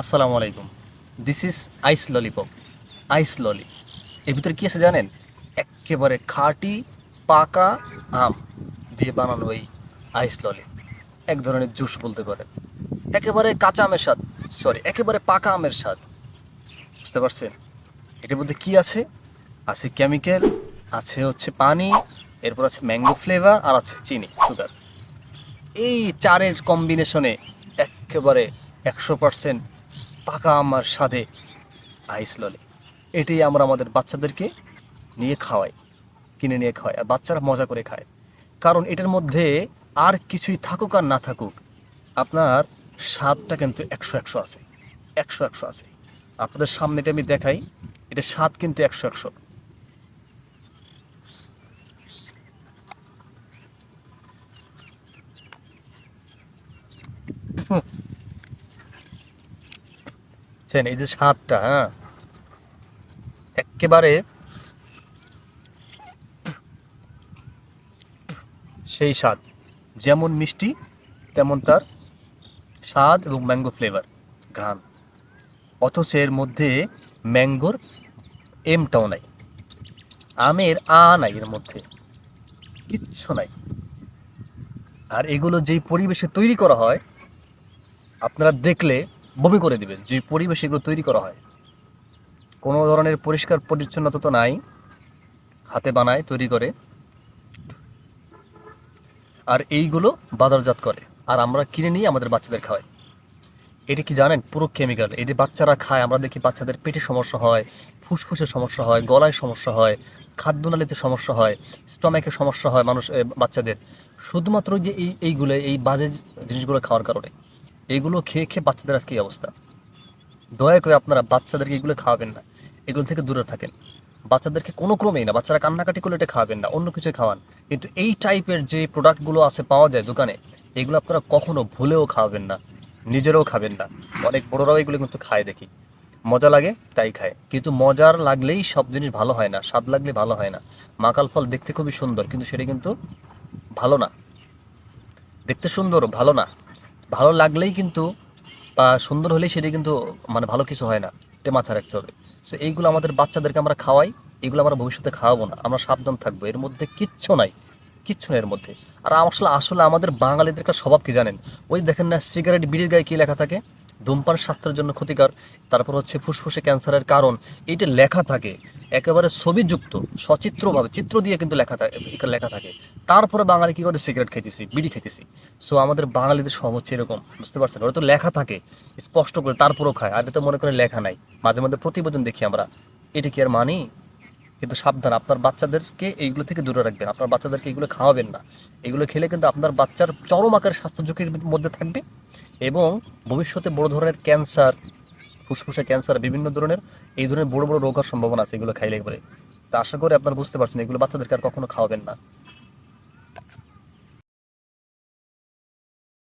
আসসালামু আলাইকুম। This is ice lollipop ice lolly এর ভিতরে কী আছে জানেন? একেবারে খাঁটি, পাকা আম দিয়ে বানানো এই আইস ললি এক ধরনের জুস বলতে পারেন। একেবারে কাঁচা আমের স্বাদ। সরি একেবারে পাকা আমের স্বাদ। বুঝতে পারছেন? এটার মধ্যে কি আছে? আছে কেমিক্যাল আছে হচ্ছে পানি, এরপর আছে ম্যাঙ্গো ফ্লেভার আর আছে চিনি সুগার এই চারের কম্বিনেশনে একেবারে একশো পার্সেন্ট পাকা আমার স্বাদে আইস ললি। এটাই আমরা আমাদের বাচ্চাদেরকে নিয়ে খাওয়াই, কিনে নিয়ে খাওয়াই, আর বাচ্চারা মজা করে খায়। কারণ এটার মধ্যে আর কিছুই থাকুক আর না থাকুক, আপনার স্বাদটা কিন্তু একশো একশো আছে, একশো একশো আছে। আপনাদের সামনে এটা আমি দেখাই এটা স্বাদ কিন্তু একশো একশো। বুঝছেন? এই যে স্বাদটা হ্যাঁ? একেবারে সেই স্বাদ। যেমন মিষ্টি, তেমন তার স্বাদ এবং ম্যাঙ্গো ফ্লেভার, ঘ্রাণ। অথচ এর মধ্যে ম্যাঙ্গোর এমটাও নাই। আমের আ নাই এর মধ্যে। কিচ্ছু নাই। আর এগুলো যেই পরিবেশে তৈরি করা হয়, আপনারা দেখলে বমি করে দিবেন, যে পরিবেশ এগুলো তৈরি করা হয়। কোনো ধরনের পরিষ্কার পরিচ্ছন্নতা তো নাই, হাতে বানায়, তৈরি করে। আর এইগুলো বাজারজাত করে, আর আমরা কিনে নিয়ে আমাদের বাচ্চাদের খাওয়াই। এটা কি জানেন? পুরো কেমিক্যাল এই যে বাচ্চারা খায়, আমরা দেখি বাচ্চাদের পেটে সমস্যা হয়, ফুসফুসের সমস্যা হয়, গলায় সমস্যা হয়, খাদ্যনালীতে সমস্যা হয়, স্টমাকে সমস্যা হয় মানুষ বাচ্চাদের। শুধুমাত্র যে এই, এইগুলো, এই বাজে জিনিসগুলো খাওয়ার কারণে। এইগুলো খেয়ে খেয়ে বাচ্চাদের আজকে এই অবস্থা। দয়া করে আপনারা বাচ্চাদেরকে এগুলো খাওয়াবেন না। এগুলো থেকে দূরে থাকেন। বাচ্চাদেরকে কোনো ক্রমেই না, বাচ্চারা কান্নাকাটি করলে এটা খাওয়াবেন না, অন্য কিছু খাওয়ান। কিন্তু এই টাইপের যে প্রোডাক্টগুলো আছে পাওয়া যায় দোকানে, এগুলো আপনারা কখনো ভুলেও খাওয়াবেন না, নিজেরাও খাবেন না। অনেক বড়োরাও এগুলো কিন্তু খায় দেখি। মজা লাগে, তাই খায়। কিন্তু মজার লাগলেই সব জিনিস ভালো হয় না, স্বাদ লাগলে ভালো হয় না। মাকাল ফল দেখতে খুবই সুন্দর, কিন্তু সেটা কিন্তু ভালো না। দেখতে সুন্দর, ভালো না। ভালো লাগলেই কিন্তু বা সুন্দর হলেই সেটা কিন্তু মানে ভালো কিছু হয় না, এটা মাথায় রাখতে হবে। সো এইগুলো আমাদের বাচ্চাদেরকে আমরা খাওয়াই, এগুলো আমরা ভবিষ্যতে খাওয়াবো না, আমরা সাবধান থাকব, এর মধ্যে কিচ্ছু নাই, কিচ্ছু নেই এর মধ্যে। আর আসলে আসলে আমাদের বাঙালিদের একটা স্বভাব কি জানেন? ওই দেখেন না সিগারেট বিড়ির গায়ে কী লেখা থাকে? ধূমপান স্বাস্থ্যের জন্য ক্ষতিকর, তারপর হচ্ছে ফুসফুসে ক্যান্সারের কারণ, এইটা লেখা থাকে। একেবারে ছবিযুক্ত, সচিত্রভাবে, চিত্র দিয়ে কিন্তু লেখা থাকে লেখা থাকে। তারপরে বাঙালি কি করে সিগারেট খেতেছি বিড়ি খেতেছি সো আমাদের বাঙালিদের স্বভাব হচ্ছে এরকম, বুঝতে পারছেন? ওরা তো লেখা থাকে, স্পষ্ট করে, তারপরেও খায়, আর তো মনে করে লেখা নাই। মাঝে মধ্যে প্রতিবেদন দেখি আমরা, এটা কি আর মানি? কিন্তু সাবধান, আপনার বাচ্চাদেরকে এইগুলো থেকে দূরে রাখবেন, আপনার বাচ্চাদেরকে এগুলো খাওয়াবেন না। এগুলো খেলে কিন্তু আপনার বাচ্চার চরম আকার স্বাস্থ্য ঝুঁকির মধ্যে থাকবে এবং ভবিষ্যতে বড় ধরনের ক্যান্সার ফুসফুসে ক্যান্সার বিভিন্ন ধরনের, এই ধরনের বড় বড় রোগ হওয়ার সম্ভাবনা আছে এগুলো খাইলে পরে। তা আশা করি আপনারা বুঝতে পারছেন, এগুলো বাচ্চাদেরকে আর কখনো খাওয়াবেন না।